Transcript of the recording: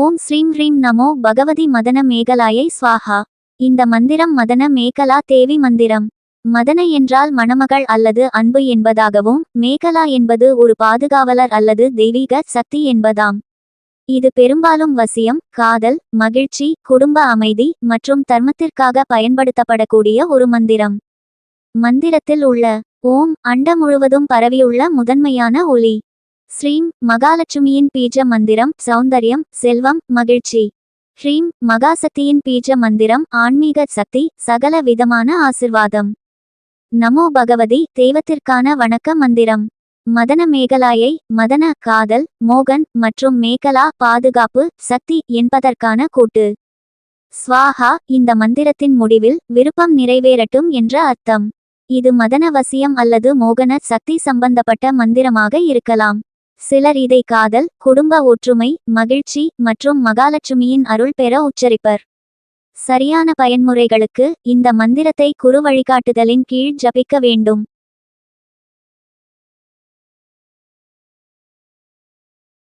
ஓம் ஸ்ரீம் ஹ்ரீம் நமோ பகவதி மதன மேகலாயை ஸ்வாஹா. இந்த மந்திரம் மதன மேகலா தேவி மந்திரம். மதன என்றால் மணமகள் அல்லது அன்பு என்பதாகவும் மேகலா என்பது ஒரு பாதுகாவலர் அல்லது தெய்வீக சக்தி என்பதாம். இது பெரும்பாலும் வசியம் காதல் மகிழ்ச்சி குடும்ப அமைதி மற்றும் தர்மத்திற்காக பயன்படுத்தப்படக்கூடிய ஒரு மந்திரம். மந்திரத்தில் உள்ள ஓம் அண்ட முழுவதும் பரவியுள்ள முதன்மையான ஒளி. ஸ்ரீம் மகாலட்சுமியின் பீஜ மந்திரம் சௌந்தர்யம் செல்வம் மகிழ்ச்சி. ஸ்ரீம் மகாசக்தியின் பீஜ மந்திரம் ஆன்மீக சக்தி சகல விதமான ஆசிர்வாதம். நமோ பகவதி தெய்வத்திற்கான வணக்க மந்திரம். மதன மேகலாயை மதன காதல் மோகன் மற்றும் மேகலா பாதுகாப்பு சக்தி என்பதற்கான கூட்டு. ஸ்வாஹா இந்த மந்திரத்தின் முடிவில் விருப்பம் நிறைவேறட்டும் என்ற அர்த்தம். இது மதன வசியம் அல்லது மோகன சக்தி சம்பந்தப்பட்ட மந்திரமாக இருக்கலாம். சிலர் இதை காதல் குடும்ப ஒற்றுமை மகிழ்ச்சி மற்றும் மகாலட்சுமியின் அருள் பெற உச்சரிப்பர். சரியான பயன்முறைகளுக்கு இந்த மந்திரத்தை குரு வழிகாட்டுதலின் கீழ் ஜபிக்க வேண்டும்.